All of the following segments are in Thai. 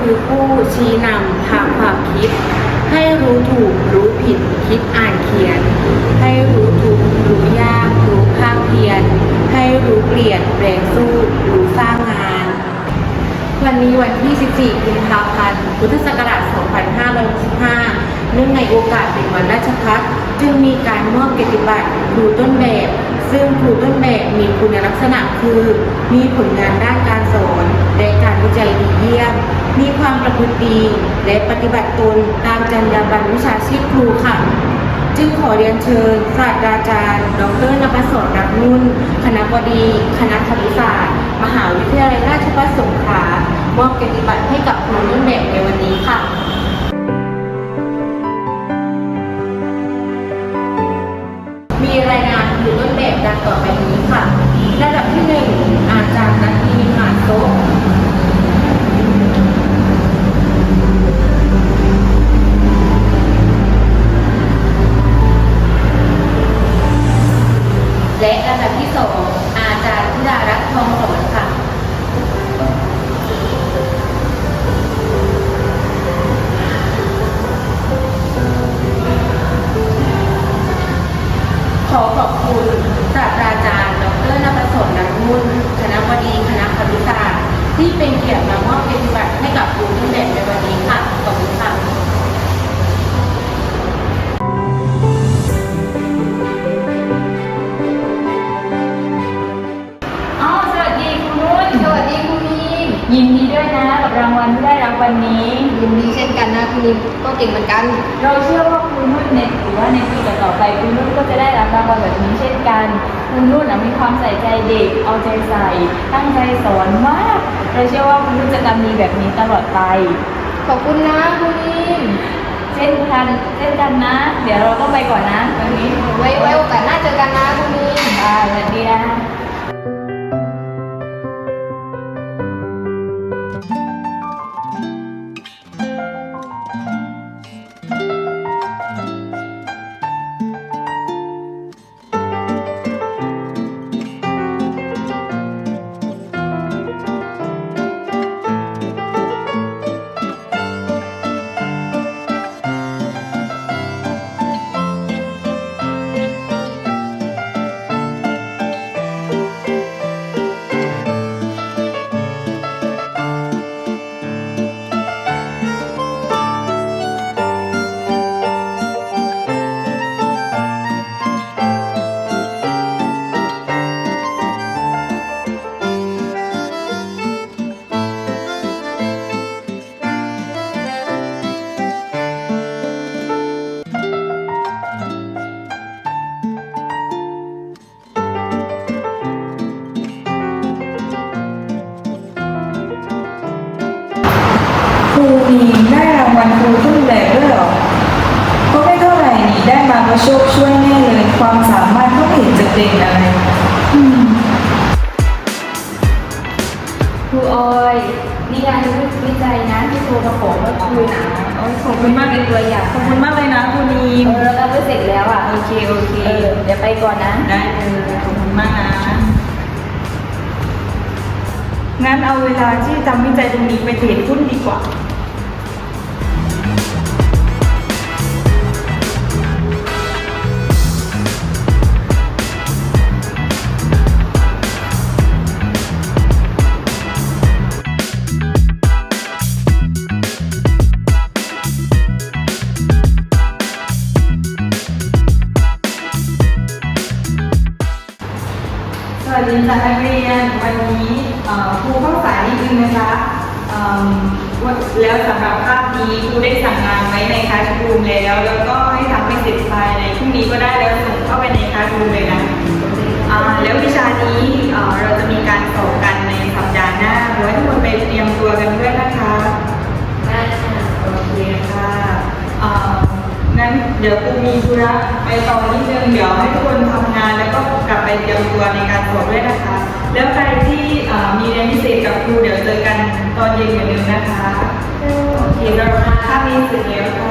คือผู้ชี้นำทางความคิด ให้รู้ถูกรู้ผิดคิดอ่านเขียน ให้รู้ทุกรู้ยากรู้ภาคเพียรให้รู้เปลี่ยนแปลงสู้รู้สร้างงาน วันนี้วันที่ 14กุมภาพันธ์พุทธศักราช 2565 เนื่องในโอกาสเป็นวันราชพัฒจึงมีการมอบเกียรติบัตรครูต้นแบบ ซึ่งครูต้นแบบมีคุณลักษณะคือ มีผลงานด้านการสอน และการวิจัยดีเยี่ยม มีความประพฤติดีและปฏิบัติตนตามจรรยาบรรณวิชาชีพครูค่ะ จึงขอเรียนเชิญศาสตราจารย์ ดรนภัสสรรักนุ่น คณะบดี คณะครุศาสตร์ มหาวิทยาลัยราชภัฏสงขลามอบเกียรติบัตรให้กับครูต้นแบบในวันนี้ค่ะมีรายงานครูต้นแบบดังต่อไปนี้ค่ะดับที่หนึ่งอาจารย์นัทธีหมาโซะ และลำดับที่สองอาจารย์ธิดารัตน์ทองสอนค่ะขอขอบคุณศาสตราจารย์ดรนภสสรนักมุ่นคณะบดีคณะครุศาสตร์ที่เป็นเกียรติมามอบเกียรติบัตรให้กับครูต้นแบบในวันนี้ค่ะ ยินดีเช่นกันนะคุณนีมก็เก่งเหมือนกัน เราเชื่อว่าคุณนุ่นเนี่ยหรือว่าในปีต่อๆไปคุณนุ่นก็จะได้รับรางวัลแบบนี้เช่นกัน คุณนุ่นน่ะมีความใส่ใจเด็ก เอาใจใส่ ตั้งใจสอนมาก เราเชื่อว่าคุณนุ่นจะทำดีแบบนี้ตลอดไป ขอบคุณนะคุณนีมเช่นกันเช่นกันนะ เดี๋ยวเราต้องไปก่อนนะวันนี้ไว้ไว้โอกาสหน้าเจอกันนะคุณนีมค่ะสวัสดีนะ ครูต้นแบบด้วยเหรอ ก็ไม่เท่าไหร่นี่ได้มาก็โชคช่วยแน่เลย ความสามารถก็ไม่เห็นจะเด่นอะไรอืมครูออยนี่งานวิจัยนะที่ครูประกอบเมื่อคืนนะโอ้ยขอบคุณมากเลยตัวอย่างขอบคุณมากเลยนะครูนีมเออเราก็เสร็จแล้วอะ โอเค โอเคเออเดี๋ยวไปก่อนนะ ได้เลยขอบคุณมากนะงั้นเอาเวลาที่ทำวิจัยตรงนี้ไปเทรดหุ้นดีกว่า สวัสดีค่ะนักเรียนวันนี้ครูเข้าสายนิดนึงนะคะแล้วสำหรับภาพนี้ครูได้สั่งงานไว้ในคลาสรูมแล้ว แล้วก็ให้ทำให้เสร็จภายในพรุ่งนี้ก็ได้แล้วส่งเข้าไปในคลาสรูมเลยนะแล้ววิชานี้เราจะมีการสอบกันในสัปดาห์หน้าขอให้ทุกคนไปเตรียมตัวกันด้วยนะคะได้ค่ะโอเคค่ะงั้นเดี๋ยวครูมีธุระไปต่อนิดนึงเดี๋ยวให้ทุกคนทำงานแล้วก็กลับไปเตรียมตัวในการ อบด้วยนะคะ แล้วใครที่มีเรียนพิเศษกับครูเดี๋ยวเจอกันตอนเย็นเหมือนเดิมนะคะโอเคเราค่ามีเสร็จแล้วค่ะ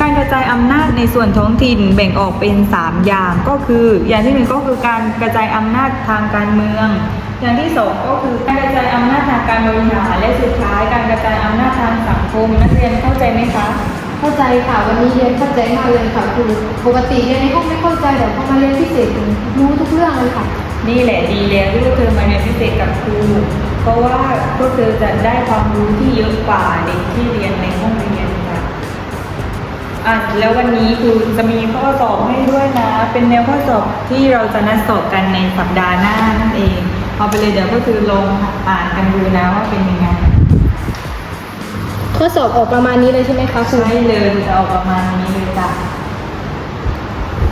การกระจายอำนาจในส่วนท้องถิ่นแบ่งออกเป็น 3 อย่างก็คือ อย่างที่หนึ่งก็คือการกระจายอำนาจทางการเมือง อย่างที่สองก็คือการกระจายอำนาจทางการบริหารและสุดท้ายการกระจายอำนาจทางสังคมนักเรียนเข้าใจไหมคะ เข้าใจค่ะวันนี้เรียนเข้าใจมากเลยค่ะครูปกติเรียนในห้องไม่เข้าใจแต่พอมาเรียนพิเศษรู้ทุกเรื่องเลยค่ะ นี่แหละดีแล้วที่พวกเธอมาเรียนพิเศษกับครูเพราะว่าพวกเธอจะได้ความรู้ที่เยอะกว่าเด็กที่เรียนในห้องเรียนค่ะอะแล้ววันนี้ครูจะมีข้อสอบให้ด้วยนะ เป็นแนวข้อสอบที่เราจะนัดสอบกันในสัปดาห์หน้านั่นเอง เอาไปเลยเดี๋ยวก็คือลองอ่านกันดูนะว่าเป็นยังไงข้อสอบออกประมาณนี้เลยใช่ไหมคะครูใช่เลยจะออกประมาณนี้เลยจ้ะ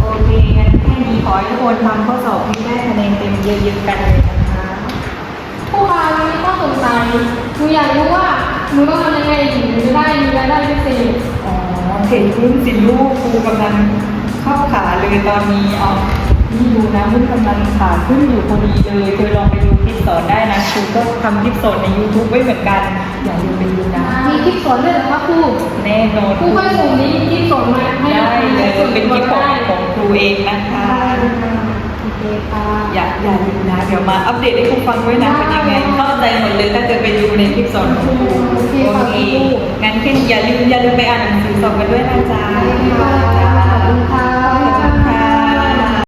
โอเคงั้นแค่นี้ขอให้ทุกคนทำข้อสอบให้ได้คะแนนเต็มเยอะๆกันเลยนะคะครูคะวันนี้ข้อสงสัยหนูอยากรู้ว่าหนูต้องทำยังไงถึงจะได้มีรายได้พิเศษอ๋อเห็นรุ่นสิลูกครูกำลังเข้าขาเลยตอนนี้เอา นี่ดูนะรุ่นกำลังขาขึ้นอยู่พอดีเลยเธอลองไปดูคลิปสอนได้นะครูก็ทำคลิปสอนใน YouTube ไว้เหมือนกัน อย่าลืมไปดูนะมีคลิปสอนด้วยเหรอคะครูแน่นอนครูค่อยส่งนี้คลิปสอนมาให้ได้เลยเป็นคลิปของของครูเองนะคะโอเคค่ะอย่าอย่าลืมนะเดี๋ยวมาอัปเดตให้ครูฟังด้วยนะเป็นยังไงเข้าใจหมดเลยถ้าเกิดไปดูในคลิปสอนของครูโอเคค่ะโอเคงั้นแค่อย่าลืมอย่าลืมไปอ่านหนังสือสอบกันด้วยนะจ๊ะค่ะ